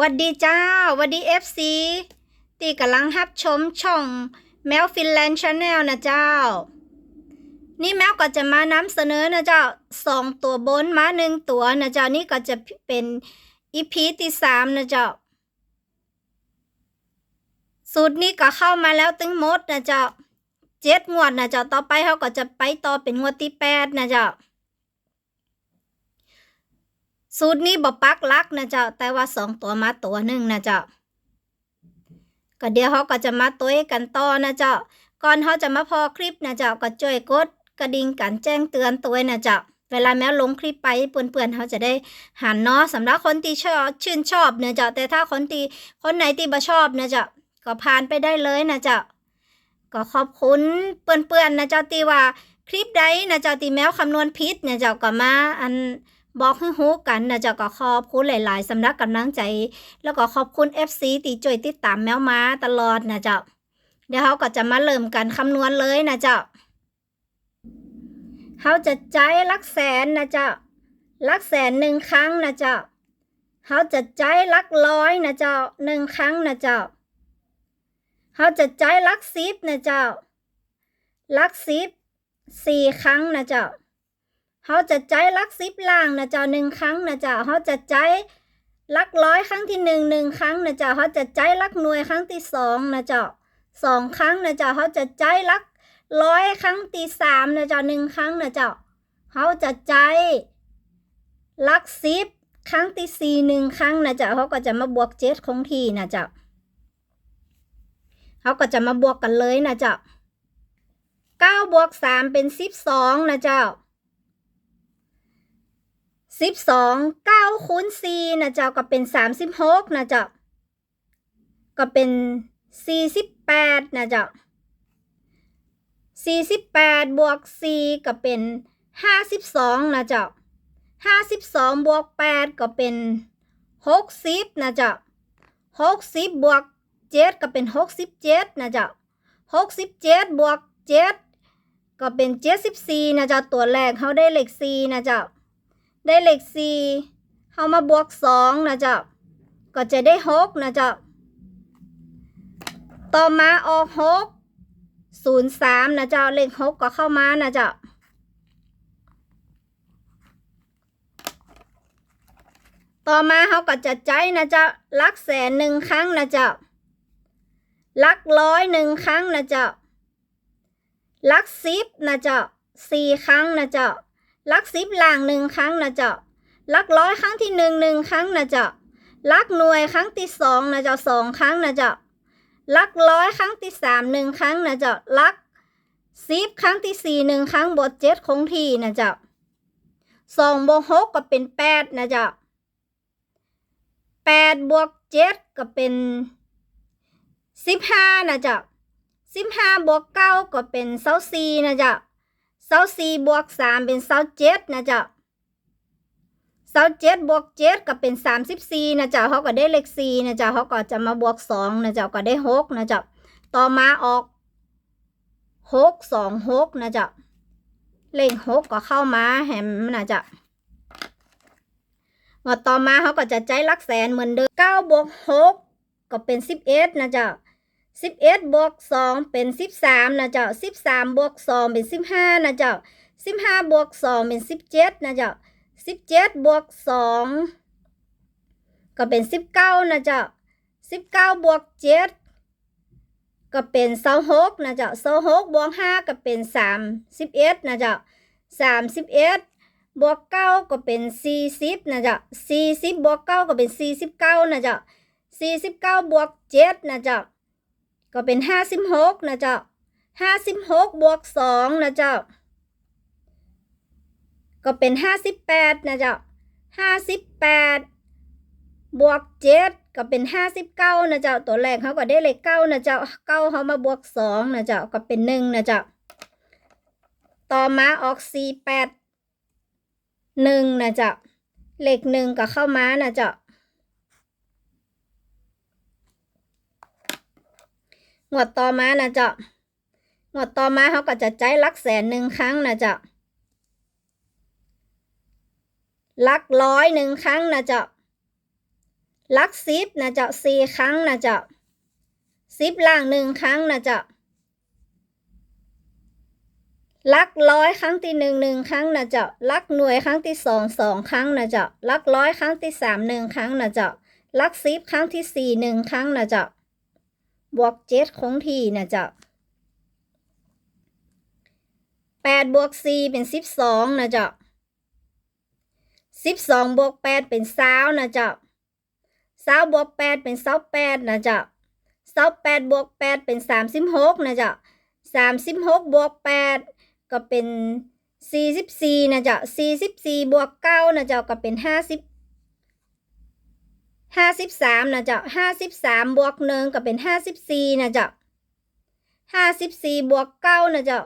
วัดดีเจ้าวัดดีเอฟซีตีกำลังรับชมช่องแมวฟินแลนด์ชาแนลนะเจ้า นี่แมวก็จะมานำเสนอนะเจ้าสองตัวบนมาหนึ่งตัวนะเจ้านี่ก็จะเป็นอีพีที่สามนะเจ้า สูตรนี้ก็เข้ามาแล้วตั้งหมดนะเจ้าเจ็ดงวดนะเจ้าต่อไปเขาก็จะไปต่อเป็นงวดที่แปดนะเจ้า สูตรนี้บ่ปักลักนะเจ้า แต่ว่าสองตัวมาตัวหนึ่งนะเจ้า ก็เดี๋ยวเขาก็จะมาตัวกันต่อนะเจ้า ก่อนเขาจะมาพอคลิปนะเจ้าก็ช่วยกดกระดิ่งการแจ้งเตือนตัวนะเจ้า เวลาแม้ลงคลิปไปเปื่อนๆเขาจะได้หันเนาะสำหรับคนที่ชอบชื่นชอบนะเจ้า แต่ถ้าคนที่คนไหนที่บ่ชอบนะเจ้าก็ผ่านไปได้เลยนะเจ้า ก็ขอบคุณเปื่อนๆนะเจ้าที่ว่าคลิปใดนะเจ้าที่แมวคำนวณผิดนะเจ้าก็มาอัน บอกให้ฮู้กันนะเจ้าก็ขอบคุณหลาย ๆสำหรับกำลังใจ แล้วก็ขอบคุณ FC ที่ช่วยติดตามแมวมาตลอดนะเจ้า เดี๋ยวเขาก็จะมาเริ่มกันคำนวณเลยนะเจ้าเขาจะใจายลักแสนนะเจ้าลักแสนหนึ่งครั้งนะเจ้าเขาจะใจายลักร้อยนะเจ้าหนึ่งครั้งนะเจ้าเขาจะใจายลักสิบนะเจ้าลักสิบสี่ครั้งนะเจ้า เขาจะใจายลักสิบล่างนะเจ้าหนึ่งครั้งนะเจ้าเขาจะใจายลักร้อยครั้งที่หนึ่งหนึ่งครั้งนะเจ้าเขาจะใจายลักหน่วยครั้งที่สองนะเจ้าสองครั้งนะเจ้าเขาจะใจายลักร้อยครั้งที่สามนะเจ้าหนึ่งครั้งนะเจ้าเขาจะใจายลักสิบครั้งที่สี่หนึ่งครั้งนะเจ้าเขาก็จะมาบวกเจ็ดคงที่นะเจ้าเขาก็จะมาบวกกันเลยนะเจ้าเก้าบวกสามเป็นสิบสองนะเจ้า สิบสองเก้าคูณสี่นะเจ้าก็เป็นสามสิบหกนะเจ้าก็เป็นสี่สิบแปดนะเจ้าสี่สิบแปดบวกสี่ก็เป็นห้าสิบสองนะเจ้าห้าสิบสองบวกแปดก็เป็นหกสิบนะเจ้าหกสิบบวกเจ็ดก็เป็นหกสิบเจ็ดนะเจ้าหกสิบเจ็ดบวกเจ็ดก็เป็นเจ็ดสิบสี่นะเจ้าตัวแรกเขาได้เลขสี่นะเจ้า ได้เลขสี่เขามาบวกสองนะเจ้าก็จะได้หกนะเจ้าต่อมาออกหกศูนย์สามนะเจ้าเลขหกก็เข้ามานะเจ้าต่อมาเขาก็จะใจนะเจ้าลักแสนหนึ่งครั้งนะเจ้าลักร้อยหนึ่งครั้งนะเจ้าลักสิบนะเจ้าสี่ครั้งนะเจ้า ลักสิบล่างหนึ่งครั้งนะเจ้าลักร้อยครั้งที่หนึ่งหนึ่งครั้งนะเจ้าลักหน่วยครั้งที่สองนะเจ้าสองครั้งนะเจ้าลักร้อยครั้งที่สามหนึ่งครั้งนะเจ้าลักสิบครั้งที่สี่หนึ่งครั้งบทเจ็ดคงที่นะเจ้าสองบวกหกก็เป็นแปดนะเจ้าแปดบวกเจ็ดก็เป็นสิบห้านะเจ้าสิบห้าบวกเก้าก็เป็นเศร้าสี่นะเจ้า เสาสี่บวกสามเป็นเสาเจ็ดนะจ๊ะเสาเจ็ดบวกเจ็ดก็เป็นสามสิบสี่นะจ๊ะเขาก็ได้เลขสี่นะจ๊ะเขาก็จะมาบวกสองนะจ๊ะก็ได้หกนะจ๊ะต่อมาออกหกสองหกนะจ๊ะเลขหกก็เข้ามาแฮมนะจ๊ะงวดต่อมาเขาก็จะใจรักแสนเหมือนเดิมเก้าบวกหกก็เป็นสิบเอ็ดนะจ๊ะ 11บวก2เป็น 13นะเจ้า13บวก2เป็น 15นะเจ้า15บวก2เป็น 17นะเจ้า17บวก2ก็เป็น 19นะเจ้า19บวก7ก็เป็นเสาหกนะเจ้าเสาหกบวกห้าก็เป็นสามสิบเอ็ดนะเจ้าสามสิบเอ็ดบวกเก้าก็เป็นสี่สิบนะเจ้าสี่สิบบวกเก้าก็เป็นสี่สิบเก้านะเจ้าสี่สิบเก้าบวกเจ็ดนะเจ้า ก็เป็นห้าสิบหกนะเจ้าห้าสิบหกบวกสองนะเจ้า ก็เป็นห้าสิบแปดนะเจ้าห้าสิบแปดบวกเจ็ดก็เป็นห้าสิบเก้านะเจ้า ตัวแรกเขาก็ได้เลขเก้านะเจ้าเก้าเขามาบวกสองนะเจ้า ก็เป็นหนึ่งนะเจ้า ต่อมาออกสี่แปดหนึ่งนะเจ้า เลขหนึ่งก็เข้ามานะเจ้า งวดต่อมานะเจ้างวดต่อมาเขาก็จะใจลักแสนหนึ่งครั้งนะเจ้าลักร้อยหนึ่งครั้งนะเจ้าลักสิบนะเจ้าสี่ครั้งนะเจ้าสิบล่างหนึ่งครั้งนะเจ้าลักร้อยครั้งที่หนึ่งหนึ่งครั้งนะเจ้าลักหน่วยครั้งที่สองสองครั้งนะเจ้าลักร้อยครั้งที่สามหนึ่งครั้งนะเจ้าลักสิบครั้งที่สี่หนึ่งครั้งนะเจ้า บวกเจ็ดคงที่นะเจ้าแปดบวกสี่เป็นสิบสองนะเจ้าสิบสองบวกแปดเป็นสาวนะเจ้าสาวบวกแปดเป็นสาวแปดนะเจ้าสาวแปดบวกแปดเป็นสามสิบหกนะเจ้าสามสิบหกบวกแปดก็เป็นสี่สิบสี่นะเจ้าสี่สิบสี่บวกเก้านะเจ้าก็เป็นห้าสิบ ห้าสิบสามนะเจ้าห้าสิบสามบวกหนึ่งก็เป็นห้าสิบสี่นะเจ้าห้าสิบสี่บวกเก้านะเจ้า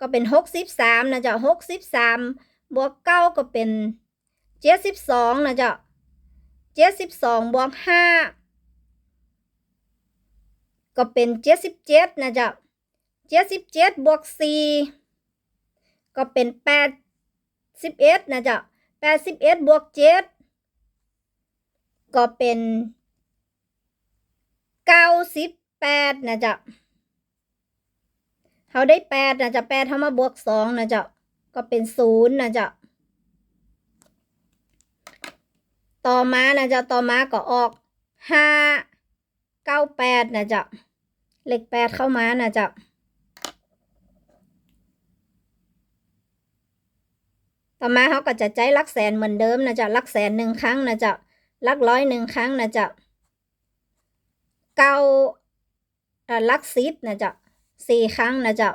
ก็เป็นหกสิบสามนะเจ้าหกสิบสามบวกเก้าก็เป็นเจ็ดสิบสองนะเจ้าเจ็ดสิบสองบวกห้าก็เป็นเจ็ดสิบเจ็ดนะเจ้าเจ็ดสิบเจ็ดบวกสี่ก็เป็นแปดสิบเอ็ดนะเจ้าแปดสิบเอ็ดบวกเจ็ด ก็เป็นเก้าสิบแปดนะจ้าเขาได้แปดนะจ้าแปดเขามาบวกสองนะจ้าก็เป็นศูนย์นะจ้าต่อมานะจ้าต่อมาก็ออกห้าเก้าแปดนะจ้าเลขแปดเข้ามานะจ้าต่อมาเขาก็จะใจลักแสนเหมือนเดิมนะจ้าลักแสนหนึ่งครั้งนะจ้า ลักร้อยหนึ่งครั้งนะเจ้าเก้าลักสิบนะเจ้าสี่ครั้งนะเจ้า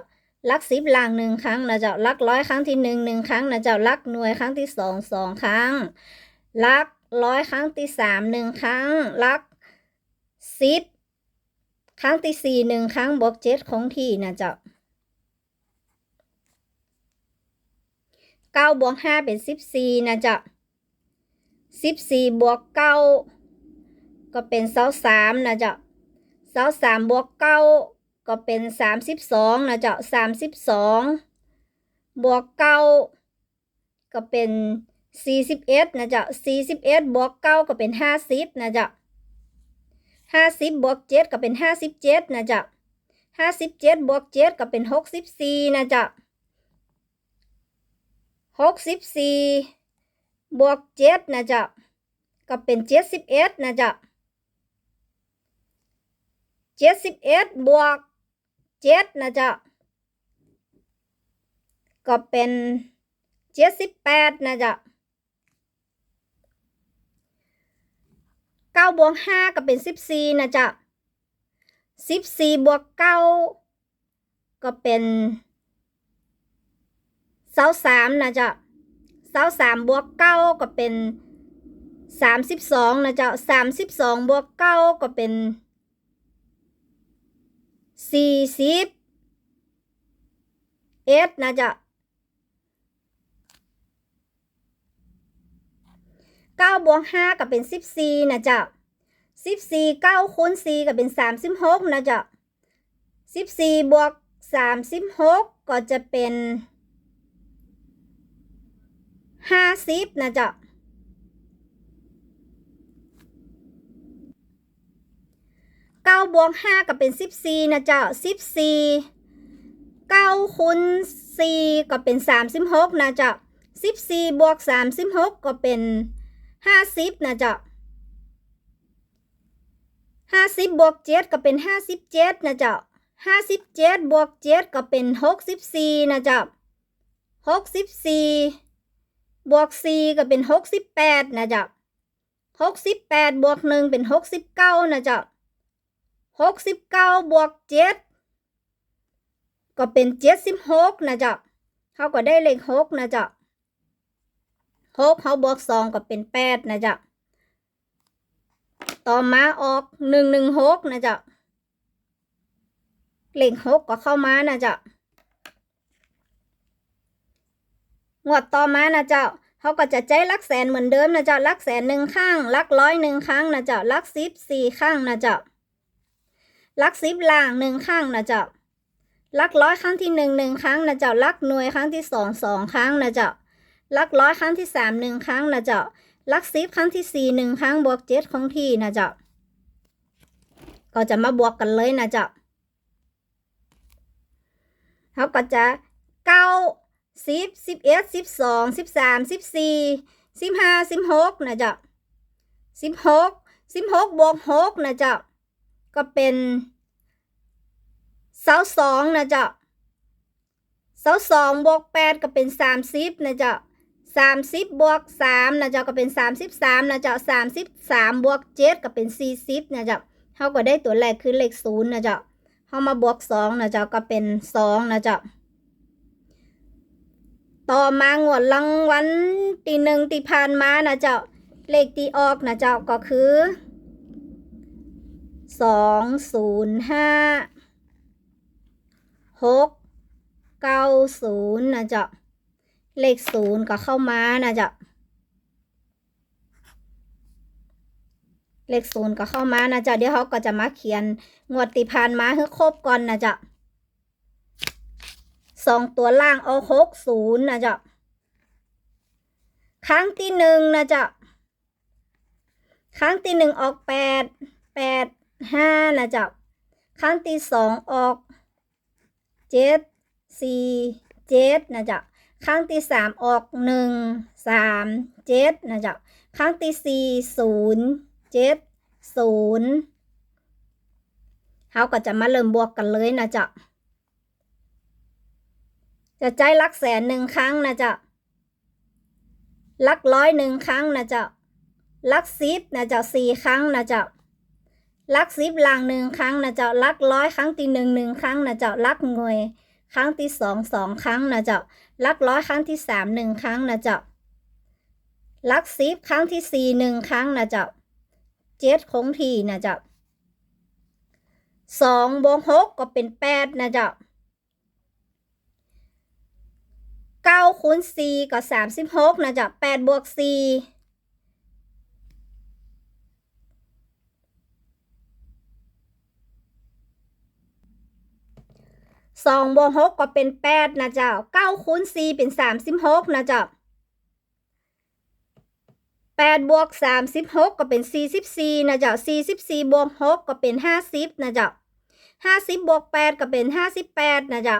ลักสิบล่างหนึ่งครั้งนะเจ้าลักร้อยครั้งที่หนึ่งหนึ่งครั้งนะเจ้าลักหน่วยครั้งที่สองสองครั้ง ลักร้อยครั้งที่สามหนึ่งครั้ง ลักสิบครั้งที่สี่หนึ่งครั้งบวกเจ็ดคงที่นะเจ้าเก้าบวกห้าเป็นสิบสี่นะเจ้า สิบสี่บวกเก้าก็เป็นเสาสามนะเจ้าเสาสามบวกเก้าก็เป็นสามสิบสองนะเจ้าสามสิบสองบวกเก้าก็เป็นสี่สิบเอ็ดนะเจ้าสี่สิบเอ็ดบวกเก้าก็เป็นห้าสิบนะเจ้าห้าสิบบวกเจ็ดก็เป็นห้าสิบเจ็ดนะเจ้าห้าสิบเจ็ดบวกเจ็ดก็เป็นหกสิบสี่นะเจ้าหกสิบสี่ บวกเจ็ดนะจ้าก็เป็นเจ็ดสิบเอ็ดนะจ้าเจ็ดสิบเอ็ดบวกเจ็ดนะจ้าก็เป็นเจ็ดสิบแปดนะจ้าเก้าบวกห้าก็เป็นสิบสี่นะจ้าสิบสี่บวกเก้าก็เป็นเสาสามนะจ้า เสาสามบวกเก้าก็เป็นสามสิบสองนะเจ้าสามสิบสองบวกเก้าก็เป็นสี่สิบเอ็ดนะเจ้าเก้าบวกห้าก็เป็นสิบสี่นะเจ้าสิบสี่เก้าคูณสี่ก็เป็นสามสิบหกนะเจ้าสิบสี่บวกสามสิบหกก็จะเป็น ห้าสิบนะเจ้าเก้าบวกห้าก็เป็นสิบสี่นะเจ้าสิบสี่เก้าคูณสี่ก็เป็นสามสิบหกนะเจ้าสิบสี่บวกสามสิบหกก็เป็นห้าสิบนะเจ้าห้าสิบบวกเจ็ดก็เป็นห้าสิบเจ็ดนะเจ้าห้าสิบเจ็ดบวกเจ็ดก็เป็นหกสิบสี่นะเจ้าหกสิบสี่ บวกสี่ก็เป็นหกสิบแปดนะจ้าหกสิบแปดบวกหนึ่งเป็นหกสิบเก้านะจ้าหกสิบเก้าบวกเจ็ดก็เป็นเจ็ดสิบหกนะจ้าเขาก็ได้เลขหกนะจ้าหกเขาบวกสองก็เป็นแปดนะจ้าต่อมาออกหนึ่งหนึ่งหกนะจ้าเลขหกก็เข้ามานะจ้า งวดต่อมานะเจ้าเขาก็จะใจลักแสนเหมือนเดิมนะเจ้าลักแสนหนึ่งข้างลักร้อยหนึ่งครั้งนะเจ้าลักสิบสี่ข้างนะเจ้าลักสิบล่างหนึ่งข้างนะเจ้าลักร้อยครั้งที่หนึ่งหนึ่งครั้งนะเจ้าลักหน่วยครั้งที่สองสองครั้งนะเจ้าลักร้อยครั้งที่สามหนึ่งครั้งนะเจ้าลักสิบครั้งที่สี่หนึ่งครั้งบวกเจ็ดคงที่นะเจ้าก็จะมาบวกกันเลยนะเจ้าเขาก็จะเก้า สิบสิบเอ็ดสิบสองสิบสามสิบสี่สิบห้าสิบหกนะจ้าสิบหกสิบหกบวกหกนะจ้าก็เป็นเสาสองนะจ้าเสาสองบวกแปดก็เป็นสามสิบนะจ้าสามสิบบวกสามนะจ้าก็เป็นสามสิบสามนะจ้าสามสิบสามบวกเจ็ดก็เป็นสี่สิบนะจ้าเขาก็ได้ตัวแรกคือเลขศูนย์นะจ้าเขามาบวกสองนะจ้าก็เป็นสองนะจ้า ต่อมางวดรางวัลตีหนึ่งตีผ่านมานะเจ้าเลขตีออกนะเจ้าก็คือสองศูนย์ห้าหกเก้าศูนย์นะเจ้าเลขศูนย์ก็เข้ามานะเจ้าเลขศูนย์ก็เข้ามานะเจ้าเดี๋ยวเขาก็จะมาเขียนงวดตีผ่านมาให้ครบก่อนนะเจ้า สองตัวล่างเอาหกศูนย์นะจ้าครั้งที่หนึ่งนะจ้าครั้งที่หนึ่งออกแปดแปดห้านะจ้าครั้งที่สองออกเจ็ดสี่เจ็ดนะจ้าครั้งที่สามออกหนึ่งสามเจ็ดนะจ้าครั้งที่สี่ศูนย์เจ็ดศูนย์เขาก็จะมาเริ่มบวกกันเลยนะจ้า จะใจลักแสนหนึ่งครั้งนะเจ้าลักร้อยหนึ่งครั้งนะเจ้าลักสิบนะเจ้าสี่ครั้งนะเจ้าลักสิบลางหนึ่งครั้งนะเจ้าลักร้อยครั้งที่หนึ่งหนึ่งครั้งนะเจ้าลักหน่วยครั้งที่สองสองครั้งนะเจ้าลักร้อยครั้งที่สามหนึ่งครั้งนะเจ้าลักสิบครั้งที่สี่หนึ่งครั้งนะเจ้าเจ็ดคงทีนะเจ้าสองบวกหกก็เป็นแปดนะเจ้า เก้าคูณสี่ก็สามสิบหกนะจ้าแปดบวกสี่สองบวกหกก็เป็นแปดนะเจ้าเก้าคูณสี่เป็นสามสิบหกนะเจ้าแปดบวกสามสิบหกก็เป็นสี่สิบสี่นะเจ้าสี่สิบสี่บวกหกก็เป็นห้าสิบนะเจ้าห้าสิบบวกแปดก็เป็นห้าสิบแปดนะเจ้า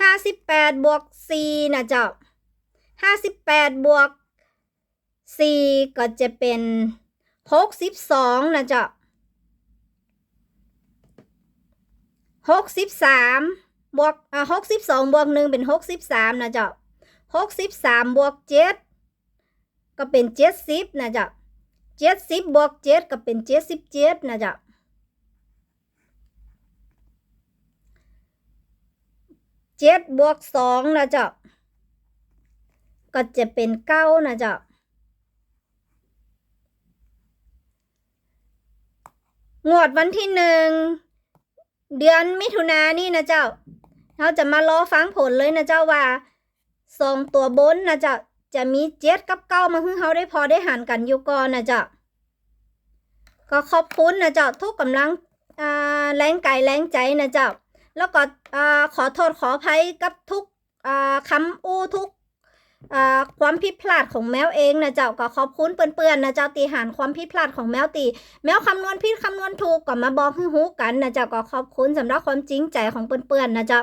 ห้าสิบแปดบวกสี่นะเจ้าห้าสิบแปดบวกสี่ก็จะเป็นหกสิบสองนะเจ้าหกสิบสามบวกอ่าหกสิบสองบวกหนึ่งเป็นหกสิบสามนะเจ้าหกสิบสามบวกเจ็ดก็เป็นเจ็ดสิบนะเจ้าเจ็ดสิบบวกเจ็ดก็เป็นเจ็ดสิบเจ็ดนะเจ้า เจ็ดบวกสองนะเจ้าก็จะเป็นเก้านะเจ้างวดวันที่หนึ่งเดือนมิถุนายนนี่นะเจ้า เราจะมารอฟังผลเลยนะเจ้าว่าสองตัวบนนะเจ้าจะมีเจ็ดกับเก้ามาให้เขาได้พอได้หันกันอยู่ก่อนนะเจ้าก็ขอบคุณนะเจ้าทุกกำลังแรงกายแรงใจนะเจ้า แล้วก็ ขอโทษขออภัยกับทุกคำอู้ทุกความผิดพลาดของแมวเองนะเจ้าก็ขอบคุณเปื่อนๆนะเจ้าตีหานความผิดพลาดของแมวตี แมวคำนวณผิดคำนวณถูกก็มาบอกให้ฮู้กันนะเจ้าก็ขอบคุณสำหรับความจริงใจของเปื่อนๆนะเจ้า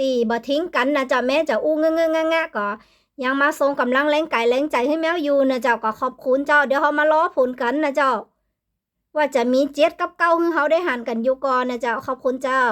ตีบ่ทิ้งกันนะเจ้าแม่จะอู้เงงงงๆก็ยังมาส่งกำลังแรงกายแรงใจให้แมวอยู่นะเจ้าก็ขอบคุณเจ้าเดี๋ยวเขามารอผลกันนะเจ้า ว่าจะมีเจ็ดกับเก้าให้เขาได้หันกันอยู่ก่อนนะเจ้าขอบคุณเจ้า